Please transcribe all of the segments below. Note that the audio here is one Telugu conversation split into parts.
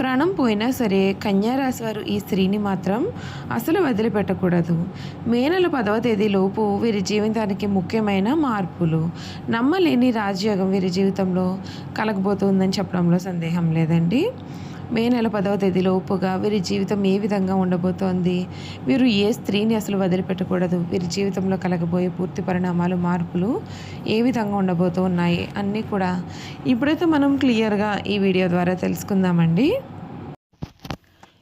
ప్రాణం పోయినా సరే కన్యారాశి వారు ఈ స్త్రీని మాత్రం అసలు వదిలిపెట్టకూడదు. మే నెల పదవ తేదీలోపు వీరి జీవితానికి ముఖ్యమైన మార్పులు. నమ్మలేని రాజయోగం వీరి జీవితంలో కలగబోతుందని చెప్పడంలో సందేహం లేదండి. మే నెల పదవ తేదీలోపుగా వీరి జీవితం ఏ విధంగా ఉండబోతోంది? వీరు ఏ స్త్రీని అసలు వదిలిపెట్టకూడదు? వీరి జీవితంలో కలగబోయే పూర్తి పరిణామాలు మార్పులు ఏ విధంగా ఉండబోతూ ఉన్నాయి అన్నీ కూడా ఇప్పుడైతే మనం క్లియర్గా ఈ వీడియో ద్వారా తెలుసుకుందామండి.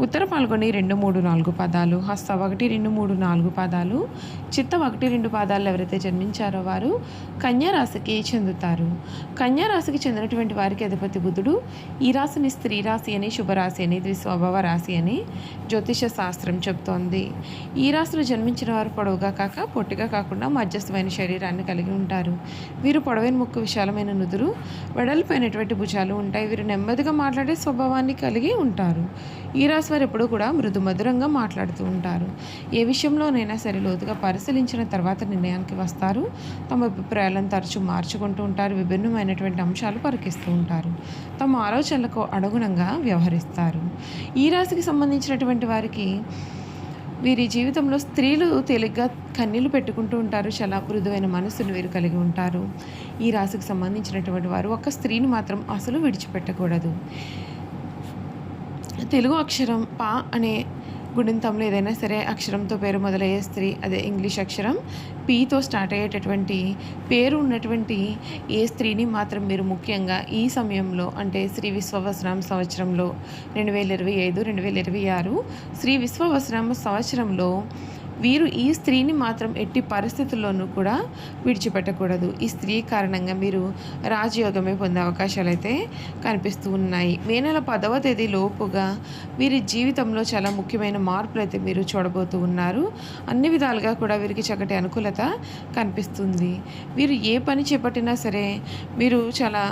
ఉత్తర పాల్గొని రెండు మూడు నాలుగు పదాలు హస్త ఒకటి రెండు మూడు నాలుగు పదాలు చిత్త ఒకటి రెండు పాదాలు ఎవరైతే జన్మించారో వారు కన్యారాశికి చెందుతారు. కన్యా రాశికి చెందినటువంటి వారికి అధిపతి బుధుడు. ఈ రాశిని స్త్రీ రాశి అని శుభరాశి అని ద్విస్వభావ రాశి అని జ్యోతిష శాస్త్రం చెబుతోంది ఈ రాశిలో జన్మించిన వారు పొడవుగా కాక పొట్టిగా కాకుండా మధ్యస్థమైన శరీరాన్ని కలిగి ఉంటారు. వీరు పొడవైన ముక్కు విశాలమైన నుదురు వెడల్పోయినటువంటి భుజాలు ఉంటాయి. వీరు నెమ్మదిగా మాట్లాడే స్వభావాన్ని కలిగి ఉంటారు. ఈ రాశి వారు ఎప్పుడూ కూడా మృదు మధురంగా మాట్లాడుతూ ఉంటారు. ఏ విషయంలోనైనా సరే లోతుగా పరిశీలించిన తర్వాత నిర్ణయానికి వస్తారు. తమ అభిప్రాయాలను తరచూ మార్చుకుంటూ ఉంటారు. విభిన్నమైనటువంటి అంశాలు పరికిస్తూ ఉంటారు. తమ ఆలోచనలకు అనుగుణంగా వ్యవహరిస్తారు. ఈ రాశికి సంబంధించినటువంటి వారికి వీరి జీవితంలో స్త్రీలు తేలిగ్గా కన్నీళ్ళు పెట్టుకుంటూ ఉంటారు. చాలా మృదువైన మనసును వీరు కలిగి ఉంటారు. ఈ రాశికి సంబంధించినటువంటి వారు ఒక స్త్రీని మాత్రం అసలు విడిచిపెట్టకూడదు. తెలుగు అక్షరం పా అనే గుణింతంలో ఏదైనా సరే అక్షరంతో పేరు మొదలయ్యే స్త్రీ అదే ఇంగ్లీష్ అక్షరం పీతో స్టార్ట్ అయ్యేటటువంటి పేరు ఉన్నటువంటి ఏ స్త్రీని మాత్రం మీరు ముఖ్యంగా ఈ సమయంలో అంటే శ్రీ విశ్వవసనామ సంవత్సరంలో రెండు వేల ఇరవై ఐదు రెండు వేల ఇరవై ఆరు శ్రీ విశ్వవసనామ సంవత్సరంలో వీరు ఈ స్త్రీని మాత్రం ఎట్టి పరిస్థితుల్లోనూ కూడా విడిచిపెట్టకూడదు. ఈ స్త్రీ కారణంగా మీరు రాజయోగమే పొందే అవకాశాలు అయితే కనిపిస్తూ ఉన్నాయి. మే నెల పదవ తేదీ లోపుగా వీరి జీవితంలో చాలా ముఖ్యమైన మార్పులు అయితే మీరు చూడబోతూ ఉన్నారు. అన్ని విధాలుగా కూడా వీరికి చక్కటి అనుకూలత కనిపిస్తుంది. వీరు ఏ పని చేపట్టినా సరే మీరు చాలా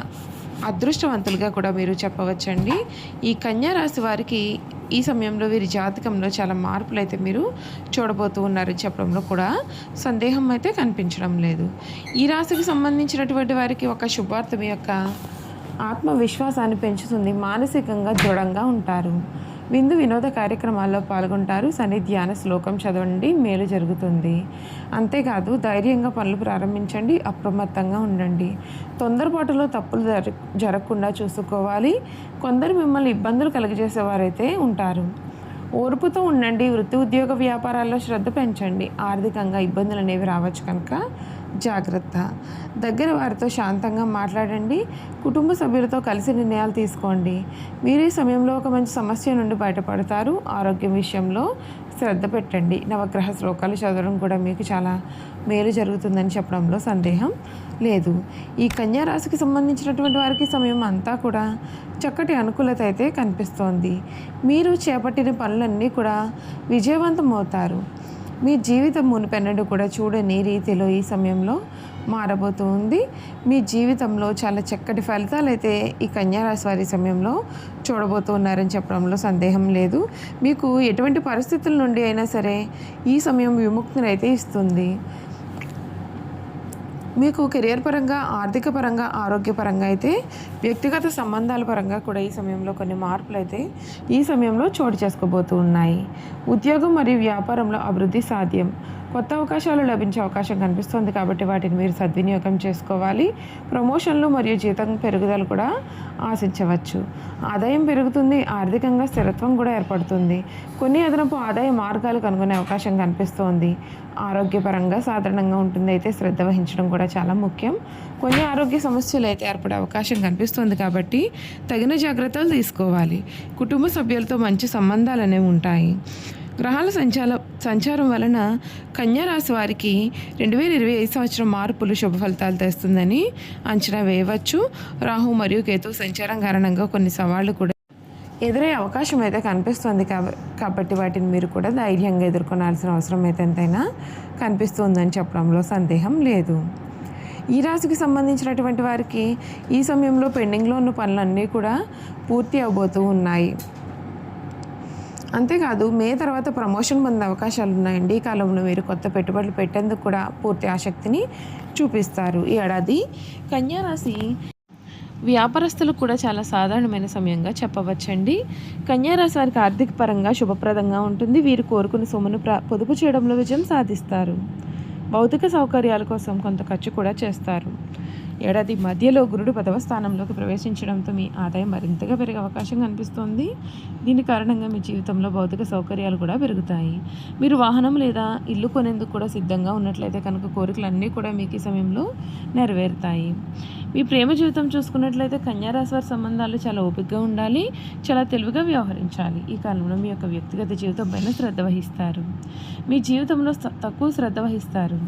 అదృష్టవంతులుగా కూడా మీరు చెప్పవచ్చండి. ఈ కన్యా రాశి వారికి ఈ సమయంలో వీరి జాతకంలో చాలా మార్పులు అయితే మీరు చూడబోతూ ఉన్నారని చెప్పడంలో కూడా సందేహం అయితే కనిపించడం లేదు. ఈ రాశికి సంబంధించినటువంటి వారికి ఒక శుభార్త యొక్క ఆత్మవిశ్వాసాన్ని పెంచుతుంది. మానసికంగా దృఢంగా ఉంటారు. విందు వినోద కార్యక్రమాల్లో పాల్గొంటారు. శని ధ్యాన శ్లోకం చదవండి. మేలు జరుగుతుంది. అంతేకాదు ధైర్యంగా పనులు ప్రారంభించండి. అప్రమత్తంగా ఉండండి. తొందరపాటులో తప్పులు జర జరగకుండా చూసుకోవాలి. కొందరు మిమ్మల్ని ఇబ్బందులు కలుగజేసేవారైతే ఉంటారు. ఓర్పుతో ఉండండి. వృత్తి ఉద్యోగ వ్యాపారాల్లో శ్రద్ధ పెంచండి. ఆర్థికంగా ఇబ్బందులు అనేవి రావచ్చు కనుక జాగ్రత్త. దగ్గర వారితో శాంతంగా మాట్లాడండి. కుటుంబ సభ్యులతో కలిసి నిర్ణయాలు తీసుకోండి. మీరు ఈ సమయంలో ఒక మంచి సమస్య నుండి బయటపడతారు. ఆరోగ్యం విషయంలో శ్రద్ధ పెట్టండి. నవగ్రహ శ్లోకాలు చదవడం కూడా మీకు చాలా మేలు జరుగుతుందని చెప్పడంలో సందేహం లేదు. ఈ కన్యారాశికి సంబంధించినటువంటి వారికి సమయం అంతా కూడా చక్కటి అనుకూలత అయితే కనిపిస్తోంది. మీరు చేపట్టిన పనులన్నీ కూడా విజయవంతం అవుతారు. మీ జీవితం మునిపెన్నడు కూడా చూడని రీతిలో ఈ సమయంలో మారబోతూ ఉంది. మీ జీవితంలో చాలా చక్కటి ఫలితాలు అయితే ఈ కన్యారాశి వారి సమయంలో చూడబోతున్నారని చెప్పడంలో సందేహం లేదు. మీకు ఎటువంటి పరిస్థితుల నుండి అయినా సరే ఈ సమయం విముక్తిని అయితే ఇస్తుంది. మీకు కెరియర్ పరంగా ఆర్థిక పరంగా ఆరోగ్యపరంగా అయితే వ్యక్తిగత సంబంధాల పరంగా కూడా ఈ సమయంలో కొన్ని మార్పులు అయితే ఈ సమయంలో చోటు చేసుకోబోతూ ఉన్నాయి. ఉద్యోగం మరియు వ్యాపారంలో అభివృద్ధి సాధ్యం. కొత్త అవకాశాలు లభించే అవకాశం కనిపిస్తుంది కాబట్టి వాటిని మీరు సద్వినియోగం చేసుకోవాలి. ప్రమోషన్లు మరియు జీతం పెరుగుదల కూడా ఆశించవచ్చు. ఆదాయం పెరుగుతుంది ఆర్థికంగా స్థిరత్వం కూడా ఏర్పడుతుంది. కొన్ని అదనపు ఆదాయ మార్గాలు కనుగొనే అవకాశం కనిపిస్తోంది. ఆరోగ్యపరంగా సాధారణంగా ఉంటుంది అయితే శ్రద్ధ వహించడం కూడా చాలా ముఖ్యం. కొన్ని ఆరోగ్య సమస్యలు అయితే ఏర్పడే అవకాశం కనిపిస్తుంది కాబట్టి తగిన జాగ్రత్తలు తీసుకోవాలి. కుటుంబ సభ్యులతో మంచి సంబంధాలు అనేవి ఉంటాయి. గ్రహాల సంచాల సంచారం వలన కన్యారాశి వారికి రెండు వేల ఇరవై ఐదు సంవత్సరం మార్పులు శుభ ఫలితాలు తెస్తుందని అంచనా వేయవచ్చు. రాహు మరియు కేతు సంచారం కారణంగా కొన్ని సవాళ్ళు కూడా ఎదురయ్యే అవకాశం అయితే కనిపిస్తుంది కాబట్టి వాటిని మీరు కూడా ధైర్యంగా ఎదుర్కొనాల్సిన అవసరం అయితే ఎంతైనా కనిపిస్తుందని చెప్పడంలో సందేహం లేదు. ఈ రాశికి సంబంధించినటువంటి వారికి ఈ సమయంలో పెండింగ్లో ఉన్న పనులన్నీ కూడా పూర్తి అవబోతూ ఉన్నాయి. అంతేకాదు మే తర్వాత ప్రమోషన్ పొందే అవకాశాలు ఉన్నాయండి. ఈ కాలంలో మీరు కొత్త పెట్టుబడులు పెట్టేందుకు కూడా పూర్తి ఆసక్తిని చూపిస్తారు. ఈ ఏడాది కన్యారాశి వ్యాపారస్తులకు కూడా చాలా సాధారణమైన సమయంగా చెప్పవచ్చండి. కన్యారాశి వారికి ఆర్థిక పరంగా శుభప్రదంగా ఉంటుంది. వీరు కోరుకున్న సొమ్మును పొదుపు చేయడంలో విజయం సాధిస్తారు. భౌతిక సౌకర్యాల కోసం కొంత ఖర్చు కూడా చేస్తారు. ఏడాది మధ్యలో గురుడు పదవ స్థానంలోకి ప్రవేశించడంతో మీ ఆదాయం మరింతగా పెరిగే అవకాశం కనిపిస్తోంది. దీని కారణంగా మీ జీవితంలో భౌతిక సౌకర్యాలు కూడా పెరుగుతాయి. మీరు వాహనం లేదా ఇల్లు కొనేందుకు కూడా సిద్ధంగా ఉన్నట్లయితే కనుక కోరికలన్నీ కూడా మీకు ఈ సమయంలో నెరవేరుతాయి. మీ ప్రేమ జీవితం చూసుకున్నట్లయితే కన్యారాశి వారి సంబంధాలు చాలా ఓపికగా ఉండాలి చాలా తెలివిగా వ్యవహరించాలి. ఈ కాలంలో మీ యొక్క వ్యక్తిగత జీవితం పైన శ్రద్ధ వహిస్తారు. మీ జీవితంలో తక్కువ శ్రద్ధ వహిస్తారు.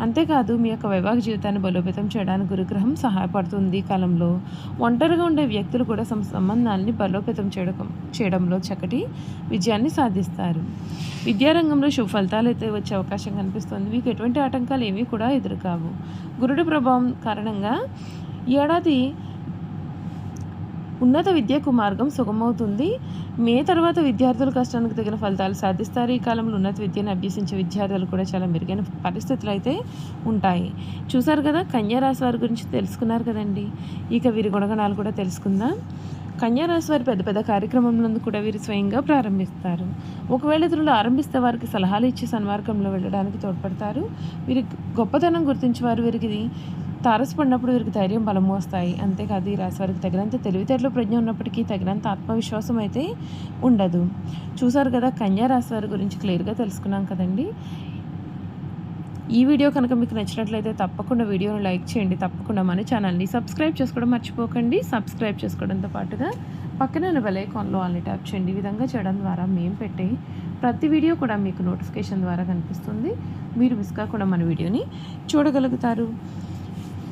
అంతేకాదు మీ యొక్క వైవాహిక జీవితాన్ని బలోపేతం చేయడానికి గురుగ్రహం సహాయపడుతుంది. ఈ కాలంలో ఒంటరిగా ఉండే వ్యక్తులు కూడా సమ సంబంధాలని బలోపేతం చేయడం చేయడంలో చక్కటి విజయాన్ని సాధిస్తారు. విద్యారంగంలో శుభ ఫలితాలు అయితే వచ్చే అవకాశం కనిపిస్తుంది. మీకు ఎటువంటి ఆటంకాలు ఏమీ కూడా ఎదురుకావు. గురుడి ప్రభావం కారణంగా ఈ ఏడాది ఉన్నత విద్యకు మార్గం సుగమవుతుంది. మే తర్వాత విద్యార్థులు కష్టానికి తగిన ఫలితాలు సాధిస్తారు. ఈ కాలంలో ఉన్నత విద్యను అభ్యసించే విద్యార్థులు కూడా చాలా మెరుగైన పరిస్థితులు అయితే ఉంటాయి. చూసారు కదా కన్యారాశి వారి గురించి తెలుసుకున్నారు కదండి. ఇక వీరి గుణగణాలు కూడా తెలుసుకుందాం. కన్యారాశి వారి పెద్ద పెద్ద కార్యక్రమంలో కూడా వీరు స్వయంగా ప్రారంభిస్తారు. ఒకవేళ ఇతరులు ఆరంభిస్తే వారికి సలహాలు ఇచ్చి సన్మార్గంలో వెళ్ళడానికి తోడ్పడతారు. వీరి గొప్పతనం గుర్తించేవారు వీరికి తారసపడినప్పుడు వీరికి ధైర్యం బలము వస్తాయి. అంతేకాదు ఈ రాశి వారికి తగినంత తెలివితేటలు ప్రజ్ఞ ఉన్నప్పటికీ తగినంత ఆత్మవిశ్వాసం అయితే ఉండదు. చూసారు కదా కన్యా రాశి వారి గురించి క్లియర్గా తెలుసుకున్నాం కదండి. ఈ వీడియో కనుక మీకు నచ్చినట్లయితే తప్పకుండా వీడియోని లైక్ చేయండి. తప్పకుండా మన ఛానల్ని సబ్స్క్రైబ్ చేసుకోవడం మర్చిపోకండి. సబ్స్క్రైబ్ చేసుకోవడంతో పాటుగా పక్కన ఉన్న బెల్ ఐకాన్లో ఆల్ని ట్యాప్ చేయండి. ఈ విధంగా చేయడం ద్వారా మేము పెట్టే ప్రతి వీడియో కూడా మీకు నోటిఫికేషన్ ద్వారా కనిపిస్తుంది. మీరు మిస్ కాకుండా మన వీడియోని చూడగలుగుతారు.